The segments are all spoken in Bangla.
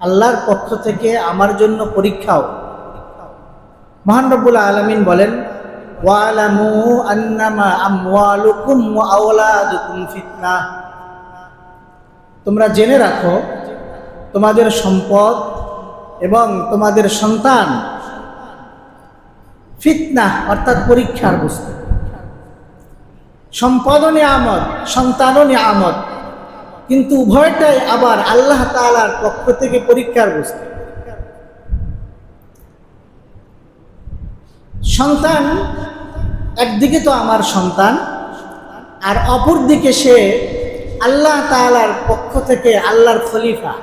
আল্লাহর পক্ষ থেকে আমার জন্য পরীক্ষাও। মহান রব্বুল আলমিন বলেন তোমরা জেনে রাখো, তোমাদের সম্পদ এবং তোমাদের সন্তান ফিতনা, অর্থাৎ পরীক্ষার বস্তু। সম্পদও নিয়ামত, সন্তানও নিয়ামত। কিন্তু উভয়টাই আবার আল্লাহ তাআলার পক্ষ থেকে পরীক্ষার বস্তু। সন্তান একদিকে তো আমার সন্তান, আর অপর দিকে সে আল্লাহ তাআলার পক্ষ থেকে আল্লাহর খলিফা।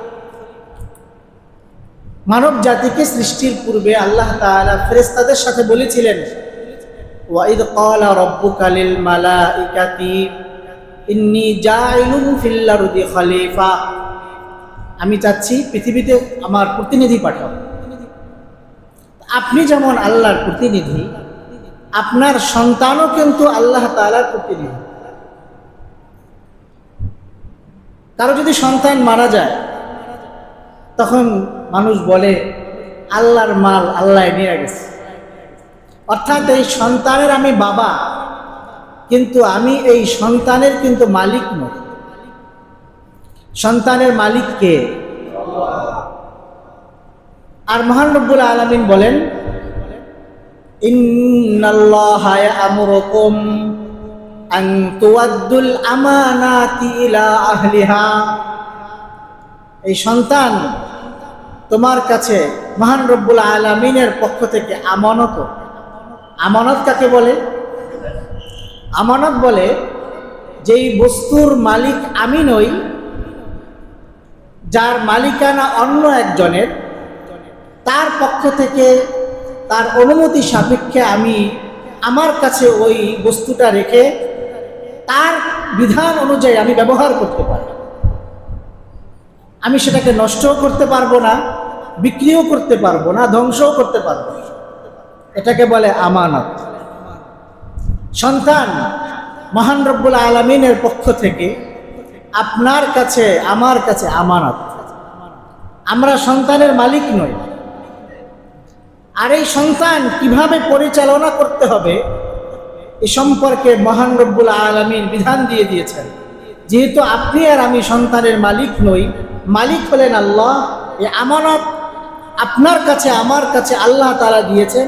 মানব জাতিকে সৃষ্টির পূর্বে আল্লাহ তাআলা ফেরেশতাদের সাথে বলেছিলেন ওয়াইদ ক্বালা রাব্বুকা মালা মালাইকাতি খলিফা। আমি চাচ্ছি পৃথিবীতে আমার প্রতিনিধি পাঠাও। আপনি যেমন আল্লাহর প্রতিনিধি, আপনার সন্তানও কিন্তু আল্লাহ তালার প্রতিনিধি। কারও যদি সন্তান মারা যায়, তখন মানুষ বলে, আল্লাহর মাল আল্লাহ নিয়ে গেছে। অর্থাৎ এই সন্তানের আমি বাবা কিন্তু আমি এই সন্তানের কিন্তু মালিক নই। সন্তানের মালিক কে? আর মহান রব্বুল আলমিন বলেন আমুরকুম আন তুয়াদ্দুল আমানাতি ইলা আহলিহা। এই সন্তান তোমার কাছে মহান রব্বুল আলমিনের পক্ষ থেকে আমানত। আমানত কাকে বলে? আমানত বলে, যেই বস্তুর মালিক আমি নই, যার মালিকানা অন্য একজনের, তার পক্ষ থেকে তার অনুমতি সাপেক্ষে আমি আমার কাছে ওই বস্তুটা রেখে তার বিধান অনুযায়ী আমি ব্যবহার করতে পারি। আমি সেটাকে নষ্টও করতে পারব না, বিক্রিও করতে পারব না, ধ্বংসও করতে পারব এটাকে বলে আমানত। সন্তান, মহান রব্বুল আলমিনের পক্ষ থেকে আপনার কাছে, আমার কাছে আমানত। আমরা সন্তানের মালিক নই। আর এই সন্তান কীভাবে পরিচালনা করতে হবে, এ সম্পর্কে মহান রব্বুল আলমিন বিধান দিয়ে দিয়েছেন। যেহেতু আপনি আর আমি সন্তানের মালিক নই, মালিক হলেন আল্লাহ, এ আমানত আপনার কাছে, আমার কাছে আল্লাহ তারা দিয়েছেন।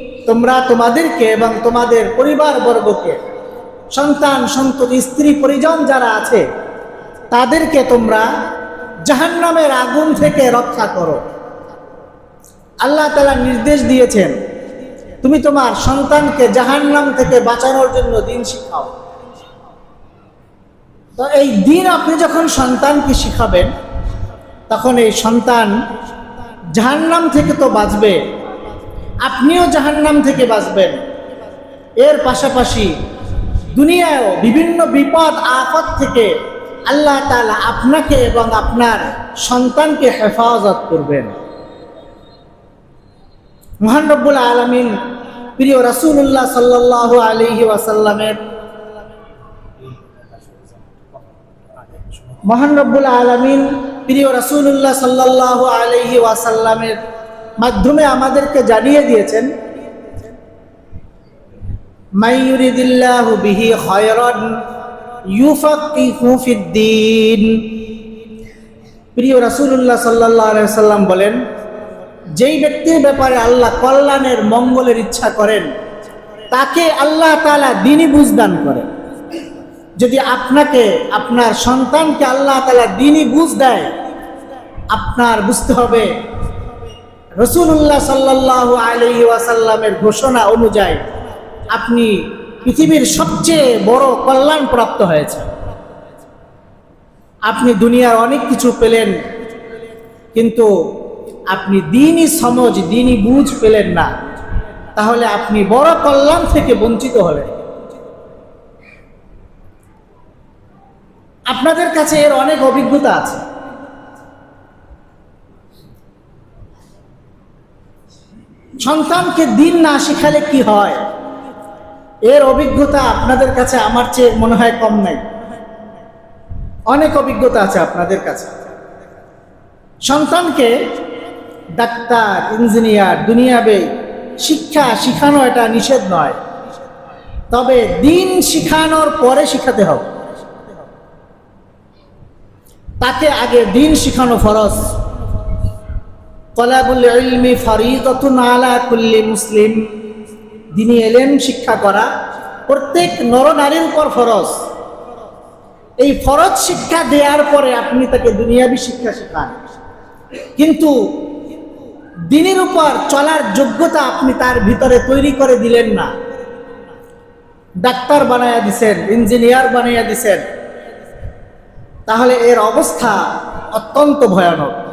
তোমরা তোমাদেরকে এবং তোমাদের পরিবার বর্গকে সন্তান, সন্ততি, স্ত্রী, পরিজন যারা আছে, তাদেরকে তোমরা জাহান্নামের আগুন থেকে রক্ষা করো। আল্লাহ তালা নির্দেশ দিয়েছেন, তুমি তোমার সন্তানকে জাহান্নাম থেকে বাঁচানোর জন্য দিন শিখাও। তো এই দিন আপনি যখন সন্তানকে শিখাবেন, তখন এই সন্তান জাহান্নাম থেকে তো বাঁচবে। আপনিও জাহান্নাম থেকে বাঁচবেন। এর পাশাপাশি দুনিয়ায়ও বিভিন্ন বিপদ, আফত থেকে আল্লাহ তালা আপনাকে এবং আপনার সন্তানকে হেফাজত করবেন। মহান রব্বুল আলমিন প্রিয় রাসুল্লাহ সাল্লাহ আলহি ওয়াসাল্লামের মহান রব্বুল আলমিন প্রিয় রাসুল্লাহ সাল্লাহ আলহি ওয়াসাল্লামের মাধ্যমে আমাদেরকে জানিয়ে দিয়েছেন মাইয়ুরিদিল্লাহু বিহি খয়রান ইউফাক্কিহু ফিদ্দিন। প্রিয় রাসূলুল্লাহ সাল্লাল্লাহু আলাইহি সাল্লাম বলেন, যেই ব্যক্তির ব্যাপারে আল্লাহ কল্যাণের, মঙ্গলের ইচ্ছা করেন, তাকে আল্লাহ তাআলা দিনই বুঝদান করেন। যদি আপনাকে, আপনার সন্তানকে আল্লাহ তাআলা দিনই বুঝ দেয়, আপনার বুঝতে হবে রসুল্লাহ সাল্লাহ আলহি ওয়াসাল্লামের ঘোষণা অনুযায়ী আপনি পৃথিবীর সবচেয়ে বড় কল্যাণ প্রাপ্ত হয়েছে আপনি দুনিয়ার অনেক কিছু পেলেন, কিন্তু আপনি দিনই সমজ, দিনই বুঝ পেলেন না। তাহলে আপনি বড় কল্যাণ থেকে বঞ্চিত হলেন। আপনাদের কাছে এর অনেক অভিজ্ঞতা আছে। সন্তানকে দিন না শেখালে কি হয়? এর অভিজ্ঞতা আপনাদের কাছে আমার চেয়ে মনে হয় কম নাই। অনেক অভিজ্ঞতা আছে আপনাদের কাছে। সন্তানকে ডাক্তার, ইঞ্জিনিয়ার, দুনিয়াবে শিক্ষা শিখানো এটা নিষেধ নয়। তবে দিন শিখানোর পরে শিখাতে হবে। তাকে আগে দিন শিখানো ফরজ। মুসলিম। দিনী এলেন শিক্ষা করা, প্রত্যেক নরনারীর উপর ফরজ। এই ফরজ শিক্ষা দেওয়ার পরে আপনি তাকে দুনিয়াবি শিক্ষা শেখান। কিন্তু দিনের উপর চলার যোগ্যতা আপনি তার ভিতরে তৈরি করে দিলেন না। ডাক্তার বানাইয়া দিছেন, ইঞ্জিনিয়ার বানাইয়া দিছেন। তাহলে এর অবস্থা অত্যন্ত ভয়ানক।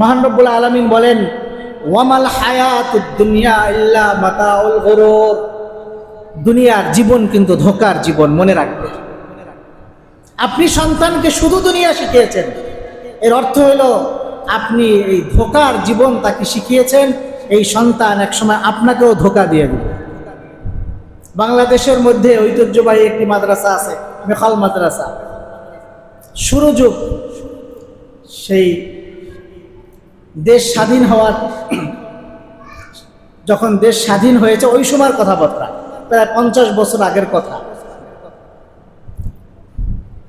মহানরবুল আলমিন বলেন, ওয়ামাল হায়াত দুনিয়া ইল্লা মাতাউল গরুর দুনিয়ার জীবন কিন্তু ধোকার জীবন, মনে রাখবে আপনি সন্তানকে শুধু দুনিয়া শিখিয়েছেন। এর অর্থ হলো, আপনি এই ধোকার জীবন তাকে শিখিয়েছেন, এই সন্তান একসময় আপনাকেও ধোকা দিয়ে দেবে। বাংলাদেশের মধ্যে ঐতিহ্যবাহী একটি মাদ্রাসা আছে, মেখাল মাদ্রাসা। সুরযুগ সেই দেশ স্বাধীন হওয়ার, যখন দেশ স্বাধীন হয়েছে, ওই সময়ের কথাবার্তা, প্রায় পঞ্চাশ বছর আগের কথা।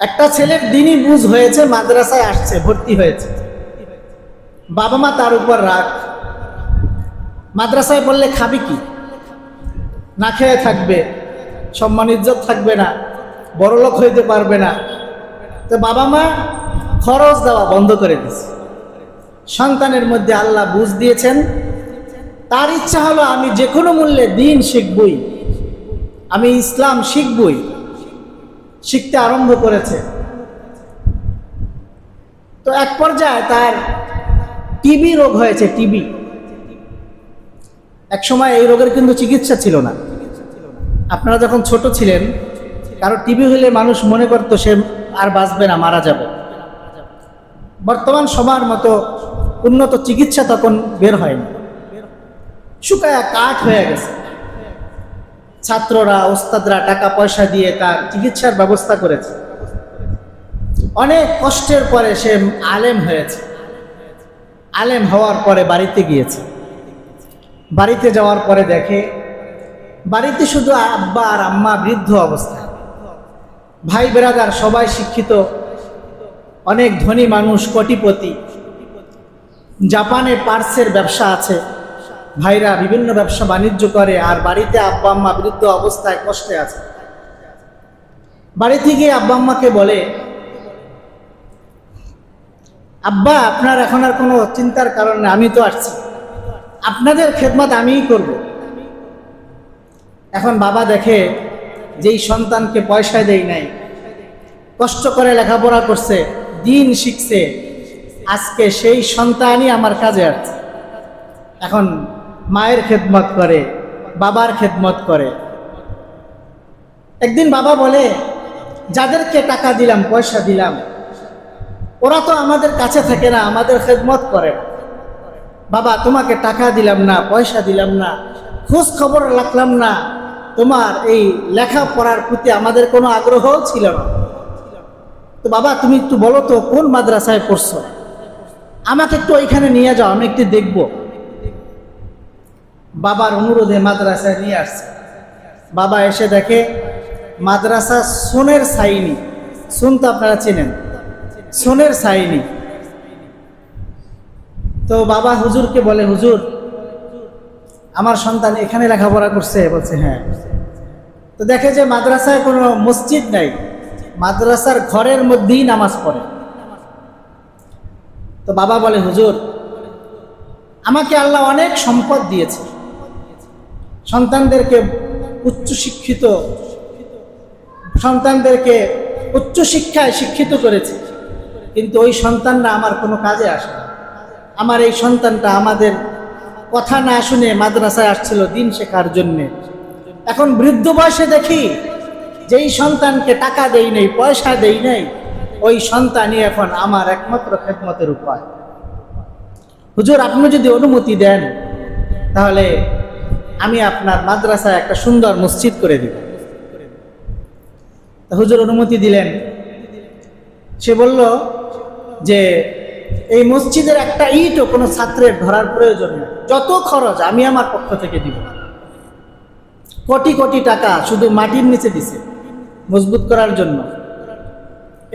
একটা ছেলের দিনই বুঝ হয়েছে, মাদ্রাসায় আসছে, ভর্তি হয়েছে। বাবা মা তার উপর রাগ। মাদ্রাসায় বললে, খাবি কি? না খেয়ে থাকবে, সম্মান ইজ্জত থাকবে না, বড়লোক হইতে পারবে না। তো বাবা মা খরচ দেওয়া বন্ধ করে দিছে সন্তানের মধ্যে আল্লাহ বুঝ দিয়েছেন। তার ইচ্ছা হলো আমি যে কোনো মূল্যে দিন শিখবই। আমি ইসলাম শিখবই। শিখতে আরম্ভ করেছে। তো এক পর্যায়ে তার টিবি রোগ হয়েছে, টিবি। এক সময় এই রোগের কিন্তু চিকিৎসা ছিল না। আপনারা যখন ছোট ছিলেন, কারও টিবি হলে মানুষ মনে করতো সে আর বাঁচবে না, মারা যাবে। বর্তমান সময়ের মতো উন্নত চিকিৎসা তখন বের হয়নি। শুকায়া কাঠ হয়ে গেছে। ছাত্ররা, ওস্তাদরা টাকা পয়সা দিয়ে তার চিকিৎসার ব্যবস্থা করেছে। অনেক কষ্টের পরে সে আলেম হয়েছে। আলেম হওয়ার পরে বাড়িতে গিয়েছে। বাড়িতে যাওয়ার পরে দেখে, বাড়িতে শুধু আব্বা আর আম্মা বৃদ্ধ অবস্থায়। ভাই বেরাদার সবাই শিক্ষিত। অনেক ধনী মানুষ, কোটিপতি। জাপানে পার্সের ব্যবসা আছে। ভাইরা বিভিন্ন ব্যবসা বাণিজ্য করে আর বাড়িতে আব্বা আম্মা বৃদ্ধ অবস্থায় কষ্টে আছে। বাড়ি থেকে আব্বা আম্মাকে বলে, আব্বা, আপনার এখন আর কোনো চিন্তার কারণে আমি তো আসছি। আপনাদের খেদমত আমিই করব। এখন বাবা দেখে যেই সন্তানকে পয়সা দেই নাই, কষ্ট করে লেখাপড়া করছে। দিন শিখছে, আজকে সেই সন্তানই আমার কাজে আছে এখন মায়ের খেদমত করে, বাবার খেদমত করে। একদিন বাবা বলে, যাদেরকে টাকা দিলাম, পয়সা দিলাম, ওরা তো আমাদের কাছে থাকে না, আমাদের খেদমত করে। বাবা, তোমাকে টাকা দিলাম না, পয়সা দিলাম না, খোঁজ খবর রাখলাম না। তোমার এই লেখাপড়ার প্রতি আমাদের কোনো আগ্রহও ছিল না। তো বাবা, তুমি একটু বলো তো, কোন মাদ্রাসায় পড়ছো? আমাকে একটু ওইখানে নিয়ে যাও, আমি একটু দেখব। বাবার অনুরোধে মাদ্রাসায় নিয়ে আসছে। বাবা এসে দেখে, মাদ্রাসা সোনের সাইনি। শুন তো আপনারা চেনেন। সোনের সাইনি। তো বাবা হুজুরকে বলে, হুজুর, আমার সন্তান এখানে লেখাপড়া করছে। বলছে হ্যাঁ। তো দেখে যে মাদ্রাসায় কোনো মসজিদ নাই। মাদ্রাসার ঘরের মধ্যেই নামাজ পড়ে। তো বাবা বলে, হুজুর, আমাকে আল্লাহ অনেক সম্পদ দিয়েছে। সন্তানদেরকে উচ্চ শিক্ষিত সন্তানদেরকে উচ্চ শিক্ষায় শিক্ষিত করেছে। কিন্তু ওই সন্তানরা আমার কোনো কাজে আসে না। আমার এই সন্তানটা আমাদের কথা না শুনে মাদ্রাসায় আসছিল দিন শেখার জন্যে। এখন বৃদ্ধ বয়সে দেখি যেই সন্তানকে টাকা দেই নেই, পয়সা দেই নেই, ওই সন্তানই এখন আমার একমাত্র খেদমতের উপায়। হুজুর, আপনি যদি অনুমতি দেন, তাহলে আমি আপনার মাদ্রাসায় একটা সুন্দর মসজিদ করে দিব। হুজুর অনুমতি দিলেন। সে বলল যে, এই মসজিদের একটা ইটও কোনো ছাত্রের ধরার প্রয়োজন নেই। যত খরচ আমি আমার পক্ষ থেকে দিব। কোটি কোটি টাকা শুধু মাটির নিচে দিছে। মজবুত করার জন্য।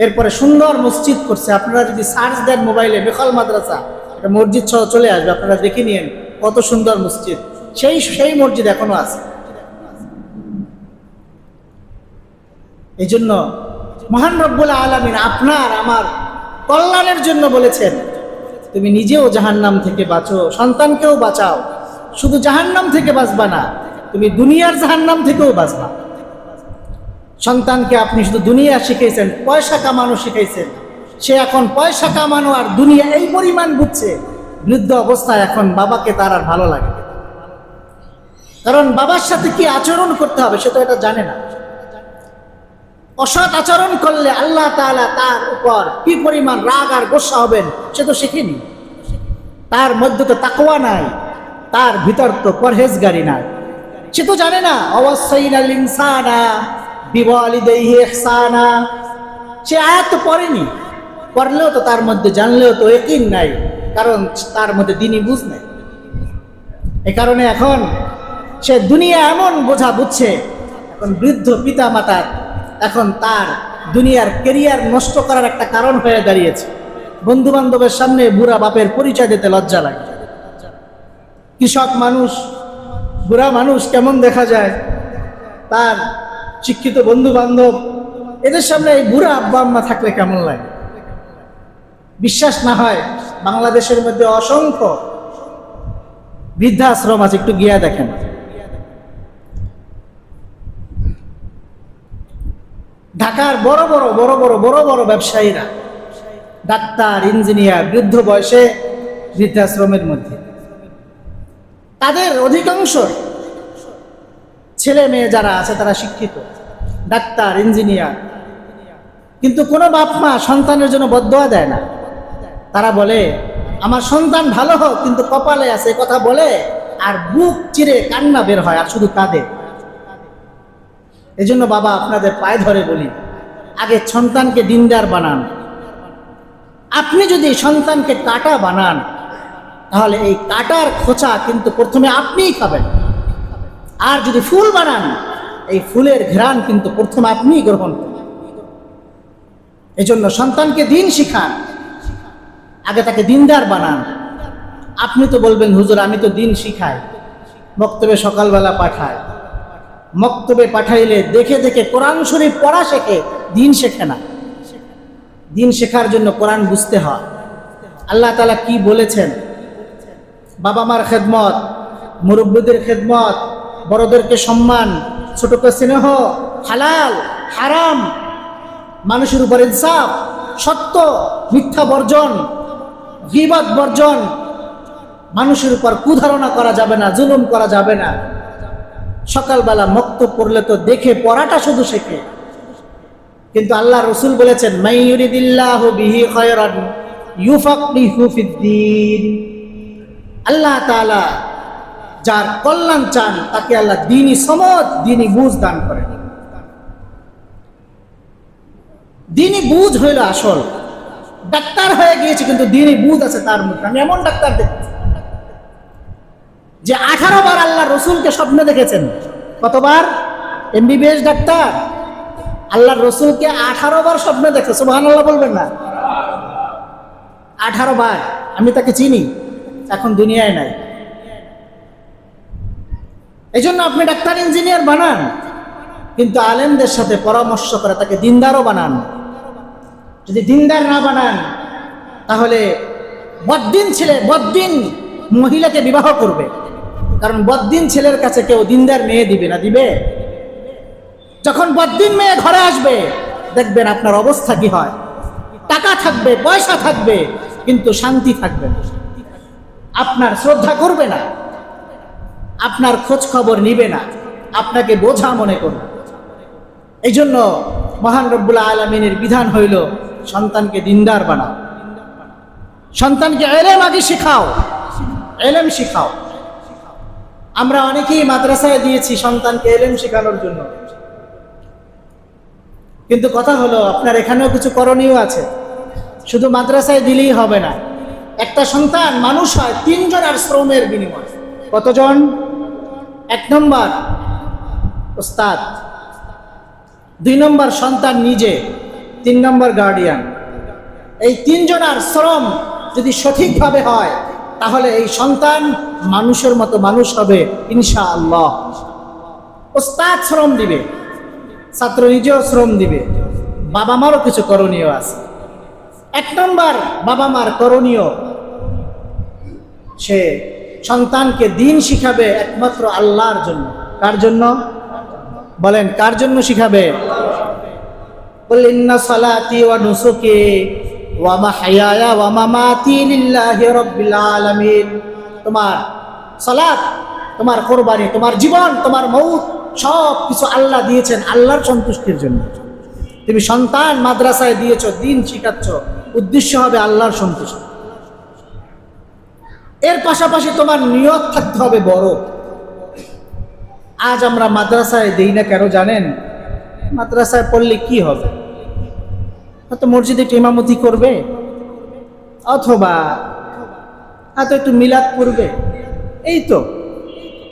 এরপরে সুন্দর মসজিদ করছে। আপনারা যদি সার্চ দেন মোবাইলে, বেখাল মাদ্রাসা একটা মসজিদ সহ চলে আসবে, আপনারা দেখে নিন কত সুন্দর মসজিদ। সেই সেই মসজিদ এখনও আছে। এই জন্য মহান রব্বুল আলমিন আপনার, আমার কল্যাণের জন্য বলেছেন, তুমি নিজেও জাহান্নাম থেকে বাঁচো, সন্তানকেও বাঁচাও। শুধু জাহান্নাম থেকে বাঁচবা না, তুমি দুনিয়ার জাহান্নাম থেকেও বাঁচবা। সন্তানকে আপনি শুধু দুনিয়া শিখেছেন পয়সা কামানো শিখাইছেন। সে এখন পয়সা কামানো আর দুনিয়া এই পরিমাণ বুঝছে, বৃদ্ধ অবস্থায় এখন বাবাকে তার আর ভালো লাগে কারণ বাবার সাথে কি আচরণ করতে হবে সে তো এটা জানে না। অসৎ আচরণ করলে আল্লাহ তাআলা তার উপর কি পরিমাণ রাগ আর গোসা হবেন, সে তো শিখেনি। তার মধ্যে তো তাকোয়া নাই, তার ভিতর তো পরহেজগারি নাই। সে তো জানে না অবশ্যই না লিংসানা বিবালিদেহি ইহসানা। সে আয়াত পড়েনি। পড়লেও তো তার মধ্যে, জানলেও তো একিন নাই, কারণ তার মধ্যে দিনই বুঝ নেই। এ কারণে এখন সে দুনিয়া এমন বোঝা বুঝছে, এখন বৃদ্ধ পিতা মাতার এখন তার দুনিয়ার কেরিয়ার নষ্ট করার একটা কারণ হয়ে দাঁড়িয়েছে। বন্ধু বান্ধবের সামনে বুড়া বাপের পরিচয় দিতে লজ্জা লাগে। কৃষক মানুষ, বুড়া মানুষ কেমন দেখা যায়? তার শিক্ষিত বন্ধু বান্ধব এদের সামনে এই বুড়া আব্বা আম্মা থাকলে কেমন লাগে? বিশ্বাস না হয় বাংলাদেশের মধ্যে অসংখ্য বৃদ্ধাশ্রম আছে, একটু গিয়া দেখেন। ঢাকার বড় বড় বড় বড় বড় বড় ব্যবসায়ীরা, ডাক্তার, ইঞ্জিনিয়ার, বৃদ্ধ বয়সে বৃদ্ধাশ্রমের মধ্যে। তাদের অধিকাংশ ছেলে মেয়ে যারা আছে তারা শিক্ষিত, ডাক্তার, ইঞ্জিনিয়ার। কিন্তু কোনো বাপ মা সন্তানের জন্য বদয়া দেয় না। তারা বলে, আমার সন্তান ভালো হোক, কিন্তু কপালে আছে কথা বলে, আর বুক চিরে কান্না বের হয়, আর শুধু কাঁদে। এই জন্য বাবা আপনাদের পায়ে ধরে বলি, আগে সন্তানকে দিনদার বানান। আপনি যদি সন্তানকে কাটা বানান, তাহলে এই কাটার খোঁচা কিন্তু প্রথমে আপনিই খাবেন। আর যদি ফুল বানান, এই ফুলের ঘ্রাণ কিন্তু প্রথমে আপনিই গ্রহণ করবেন। এই জন্য সন্তানকে দিন শিখান, আগে তাকে দিনদার বানান। আপনি তো বলবেন, হুজুর, আমি তো দিন শিখাই বক্তব্যে সকালবেলা পাঠায় মক্তবে পাঠাইলে দেখে দেখে কোরআন শরীফ পড়া শেখে, দিন শেখে না। দিন শেখার জন্য কোরআন বুঝতে হয়। আল্লাহ তালা কি বলেছেন? বাবা মার খেদমত, মুরব্বীদের খেদমত বড়দেরকে সম্মান, ছোটকে স্নেহ, হালাল, হারাম, মানুষের উপর ইনসাফ, সত্য, মিথ্যা বর্জন, গিবাদ বর্জন, মানুষের উপর কুধারণা করা যাবে না, জুলুম করা যাবে না। সকালবেলা মক্ত পড়লে তো দেখে, পড়াটা শুধু শেখে। কিন্তু আল্লাহ রসুল বলেছেন বিহি আল্লাহ তাআলা যার কল্যাণ চান, তাকে আল্লাহ দিনই সমত দিনই বুঝ দান করেন। দিনই বুঝ হইল আসল। ডাক্তার হয়ে গিয়েছে, কিন্তু দিনই বুঝ আছে তার মধ্যে আমি এমন ডাক্তার দেখছি যে আঠারো বার আল্লাহ রসুলকে স্বপ্নে দেখেছেন। কতবার? MBBS doctor. আল্লাহ রসুলকে আঠারো বার স্বপ্নে দেখছে। সুবাহান আল্লাহ বলবেন না? আঠারো বার। আমি তাকে চিনি। এখন দুনিয়ায় নাই। এই জন্য আপনি ডাক্তার, ইঞ্জিনিয়ার বানান। কিন্তু আলেমদের সাথে পরামর্শ করে তাকে দিনদারও বানান। যদি দিনদার না বানান, তাহলে বদ্দিন ছেলে, বদ্দিন মহিলাকে বিবাহ করবে। কারণ বদ্দিন ছেলের কাছে কেউ দিনদার মেয়ে দিবে না, দিবে। যখন বদ্দিন মেয়ে ঘরে আসবে, দেখবেন আপনার অবস্থা কি হয়। টাকা থাকবে, পয়সা থাকবে, কিন্তু শান্তি থাকবে না। আপনার শ্রদ্ধা করবে না। আপনার খোঁজ খবর নিবে না। আপনাকে বোঝা মনে করবে। এই জন্য মহান রব্বুল্লাহ আলমিনের বিধান হইল, সন্তানকে দিনদার বানাও। সন্তানকে এলেম আগে শিখাও। এলেম শিখাও। আমরা অনেকেই মাদ্রাসায় দিয়েছি সন্তানকে এলেম শেখানোর জন্য। কিন্তু কথা হলো, আপনার এখানেও কিছু করণীয় আছে। শুধু মাদ্রাসায় দিলেই হবে না। একটা সন্তান মানুষ হয় তিনজনের শ্রমের বিনিময়। কতজন? এক নম্বর ওস্তাদ। দুই নম্বর সন্তান নিজে, তিন নম্বর গার্ডিয়ান এই তিনজনার শ্রম যদি সঠিকভাবে হয়, তাহলে এই সন্তান মানুষের মতো মানুষ হবে ইনশা আল্লাহ ওস্তাদ শ্রম দিবে, ছাত্র নিজেও শ্রম দিবে। বাবা মারও কিছু করণীয় আছে। এক নম্বর বাবা মার করণীয়, সে সন্তানকে দিন শিখাবে একমাত্র আল্লাহর জন্য। কার জন্য? বলেন, কার জন্য শিখাবে? বললিন্না সালাতি ওয়া নুসুকি ওয়া মাহায়া ওয়া মামাতি লিল্লাহি রাব্বিল আলামিন তোমার সালাত, তোমার কোরবানি, তোমার জীবন, তোমার মৌত সব কিছু আল্লাহ দিয়েছেন আল্লাহর সন্তুষ্টির জন্য। তুমি সন্তান মাদ্রাসায় দিয়েছ, দিন শিখাচ্ছ, উদ্দেশ্য হবে আল্লাহর সন্তুষ্টি। এর পাশাপাশি তোমার নিয়ত থাকতে হবে বড়। আজ আমরা মাদ্রাসায় দেই না কেন জানেন? মাদ্রাসায় পড়লে কি হবে? হয়তো মসজিদে একটু ইমামতি করবে, অথবা হয়তো একটু মিলাদ করবে এই তো,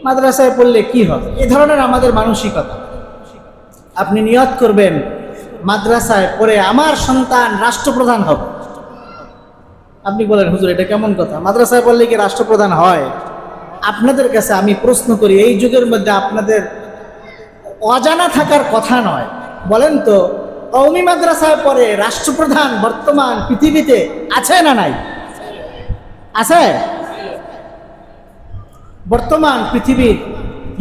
মাদ্রাসায় পড়লে কি হবে? এ ধরনের আমাদের মানসিকতা। আপনি নিয়ত করবেন, মাদ্রাসায় পড়ে আমার সন্তান রাষ্ট্রপ্রধান হবে। আপনি বলেন, হুজুর, এটা কেমন কথা? মাদ্রাসায় পড়লে কি রাষ্ট্রপ্রধান হয়? আপনাদের কাছে আমি প্রশ্ন করি, এই যুগের মধ্যে আপনাদের অজানা থাকার কথা নয়। বলেন তো কৌমি মাদ্রাসায় পরে রাষ্ট্রপ্রধান বর্তমান পৃথিবীতে আছে না নাই? আছে? বর্তমান পৃথিবীর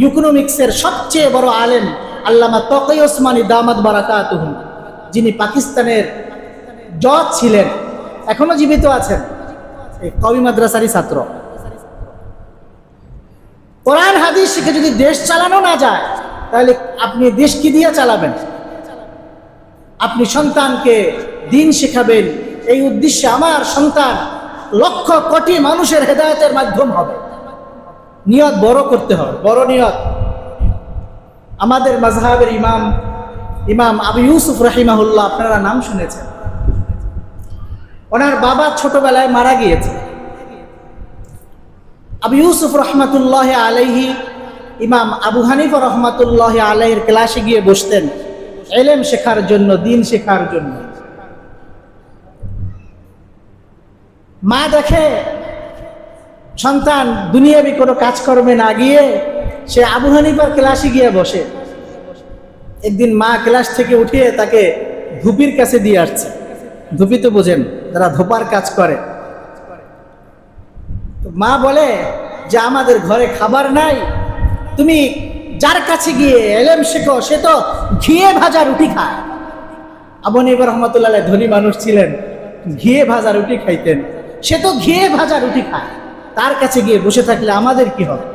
ইকোনমিক্সের সবচেয়ে বড় আলেম আল্লামা তকই ওসমানী দামাদ বারাকাতুহ, যিনি পাকিস্তানের জজ ছিলেন। এখনও জীবিত আছেন? কবি মাদ্রাসারই ছাত্র। কোরআন, হাদিস শিখে যদি দেশ চালানো না যায়, তাহলে আপনি দেশ কি দিয়ে চালাবেন? আপনি সন্তানকে দিন শেখাবেন। এই উদ্দেশ্যে আমার সন্তান লক্ষ কোটি মানুষের হেদায়তের মাধ্যম হবে। নিয়ত বড় করতে হবে, বড় নিয়ত। আমাদের মাজহাবের ইমাম ইমাম আবু ইউসুফ রাহিমাহুল্লাহ, আপনারা নাম শুনেছেন। ওনার বাবা ছোটবেলায় মারা গিয়েছে। আবু ইউসুফ রহমাতুল্লাহ আলাইহি, ইমাম আবু হানিফা রহমাতুল্লাহ আলাইহির ক্লাসে গিয়ে বসতেন, এলেম শেখার জন্য, দিন শেখার জন্য। মা দেখে, সন্তান, দুনিয়াবি কোনো কাজকর্মে না গিয়ে, সে আবু হানিফার ক্লাসে গিয়ে বসে। একদিন মা ক্লাস থেকে উঠিয়ে তাকে ধুপির কাছে দিয়ে আসছে। ধুপি তো বোঝেন, যারা ধোপার কাজ করে। মা বলে যে, আমাদের ঘরে খাবার নাই। তুমি যার কাছে গিয়ে এলেম শেখো, সে তো ঘিয়ে ভাজা রুটি খায়। আবু নিবার রহমতুল্লাহ ধনী মানুষ ছিলেন, ঘিয়ে ভাজা রুটি খাইতেন। সে তো ঘিয়ে ভাজা রুটি খায়। তার কাছে গিয়ে বসে থাকলে আমাদের কি হবে?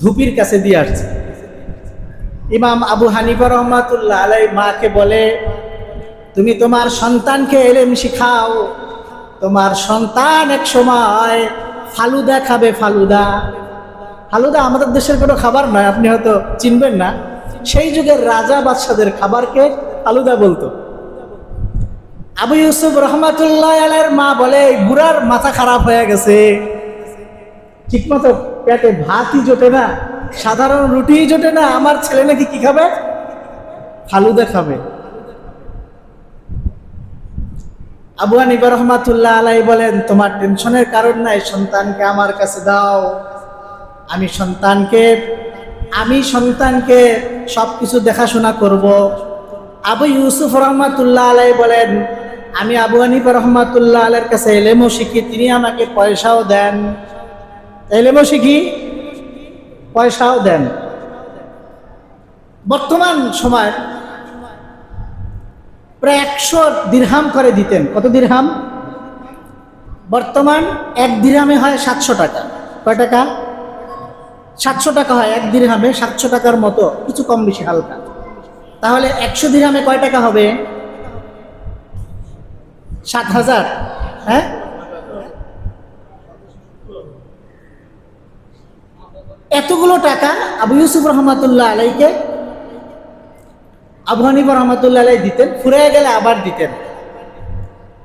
ধুপির কাছে দিয়ে আসছে। ইমাম আবু হানিফা রহমাতুল্লাহ আলাই মাকে বলে তুমি তোমার সন্তানকে এলেম শিখাও। তোমার সন্তান এক সময় ফালুদা খাবে ফালুদা। ফালুদা আমাদের দেশের কোনো খাবার নয়, আপনি হয়তো চিনবেন না। সেই যুগের রাজা বাদশাদের খাবারকে ফালুদা বলতো। আবু ইউসুফ রহমাতুল্লাহ আলের মা বলে, "এই বুড়ার মাথা খারাপ হয়ে গেছে। ঠিকমতো পেটে ভাতই জোটে না, সাধারণ রুটিই জোটে না, আমার ছেলে নাকি কি খাবে? ফালুদা খাবে। আবু হানিফা রহমাতুল্লাহ আলাই বলেন, তোমার টেনশনের কারণ নাই, সন্তানকে আমার কাছে দাও। আমি সন্তানকে আমি সন্তানকে সব কিছু দেখাশোনা করব। আবু ইউসুফ রহমাতুল্লাহ আলাই বলেন, আমি আবু হানিফা রহমাতুল্লাহ আলের কাছে এলেমও শিখি, তিনি আমাকে পয়সাও দেন। এলেমও শিখি, পয়সাও দেন। বর্তমান সময় প্রায় একশো দিরহাম করে দিতেন। কত দিরহাম? বর্তমান এক দিরহামে হয় সাতশো টাকা। কয় টাকা? সাতশো টাকা হয় এক দিরহামে সাতশো টাকার মতো, কিছু কম বেশি, হালকা। তাহলে একশো দিরহামে কয় টাকা হবে? সাত হাজার। হ্যাঁ? এতগুলো টাকা আবু ইউসুফ রহমতুল্লাহ আলাইকে আবু হানিফা রহমতুল্লাহ আলাই দিতেন ফুরে গেলে আবার দিতেন।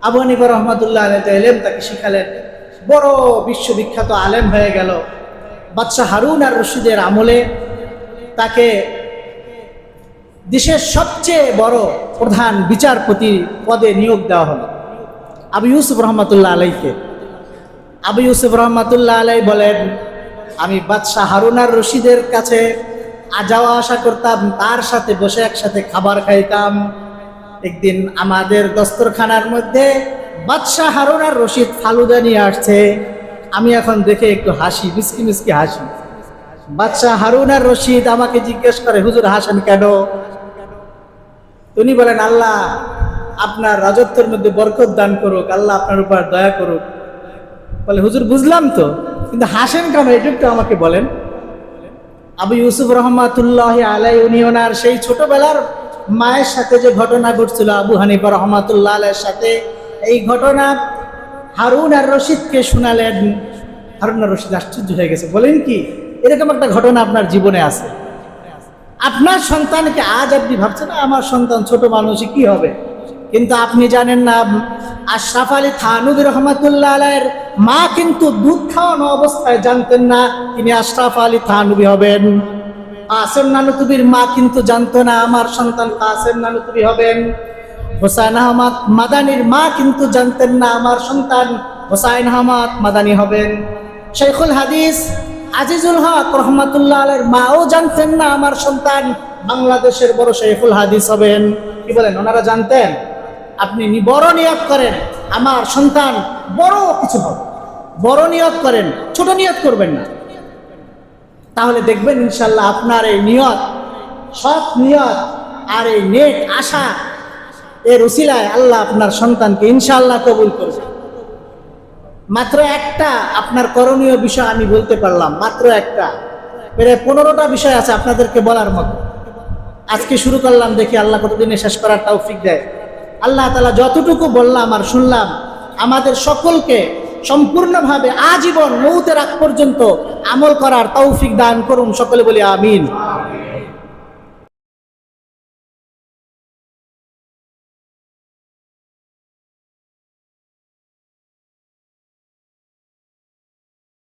আবু হানিফা রহমতুল্লাহ আলাই তো এলেম তাকে শিখালেন। বড় বিশ্ববিখ্যাত আলেম হয়ে গেল। বাদশাহ হারুন আর রশিদের আমলে তাকে দেশের সবচেয়ে বড় প্রধান বিচারপতি পদে নিয়োগ দেওয়া হলো। আবু ইউসুফ রহমতুল্লাহ আলাইকে। আবু ইউসুফ রহমতুল্লাহ আলাই বলেন, আমি বাদশাহ হারুন আর রশিদের কাছে যাওয়া আসা করতাম, তার সাথে বসে একসাথে খাবার খাইতাম। একদিন আমাদের দস্তরখানার মধ্যে বাদশাহ হারুন আর রশিদ ফালুদা নিয়ে আসছে। আমি এখন দেখে একটু হাসি, মিসকি মিসকি হাসি। বাদশাহ হারুন আর রশিদ আমাকে জিজ্ঞেস করে, হুজুর হাসেন কেন? উনি বলেন, আল্লাহ আপনার রাজত্বের মধ্যে বরকত দান করুক, আল্লাহ আপনার উপর দয়া করুক। বলে, হুজুর, বুঝলাম তো, কিন্তু হাসেন কেন? এটা একটু আমাকে বলেন। আবু ইউসুফ রহমাতুল্লাহ আলাই উনি ওনার সেই ছোটবেলার মায়ের সাথে যে ঘটনা ঘটছিল, আবু হানিফা রহমাতুল্লাহ আলাইয়ের সাথে, এই ঘটনা হারুন আর রশিদকে শোনালেন। হারুন আর রশিদ আশ্চর্য হয়ে গেছে, বলেন কি, এরকম একটা ঘটনা আপনার জীবনে আছে। আপনার সন্তানকে আজ আপনি ভাবছেন, আমার সন্তান ছোট মানুষই কি হবে? কিন্তু আপনি জানেন না আশরাফ আলী থানুবি রহমতুল্লাহ আলাইয়ের মা কিন্তু দুধ খাওয়ানো অবস্থায় জানতেন না, তিনি আশরাফ আলী থানুবি হবেন। কাসেম নানুতুবির মা কিন্তু জানতো না, আমার সন্তান কাসেম নানুতুবি হবেন। হোসাইন আহমদ মাদানির মা কিন্তু জানতেন না, আমার সন্তান হোসাইন আহমদ মাদানি হবেন। শেখুল হাদিস আজিজুল হক রহমতুল্লাহ আলের মাও জানতেন না, আমার সন্তান বাংলাদেশের বড় শেখুল হাদিস হবেন। কি বলেন, ওনারা জানতেন? আপনি বড় নিয়ত করেন, আমার সন্তান বড় কিছু হবে। বড় নিয়ত করেন, ছোট নিয়ত করবেন না। তাহলে দেখবেন ইনশাল্লাহ আপনার এই নিয়ত সৎ নিয়ত আর এই নেক আশা, এর উসিলায় আল্লাহ আপনার সন্তানকে ইনশাল্লাহ কবুল করবে। মাত্র একটা আপনার করণীয় বিষয় আমি বলতে পারলাম, মাত্র একটা। প্রায় পনেরোটা বিষয় আছে আপনাদেরকে বলার মতো। আজকে শুরু করলাম দেখি আল্লাহ কতদিনে শেষ করার তৌফিক দেয়। আল্লাহ তালা যতটুকু বললাম আর শুনলাম, আমাদের সকলকে সম্পূর্ণভাবে আজীবন মৌতের আগ পর্যন্ত আমল করার তৌফিক দান করুন সকলে বলি আমিন।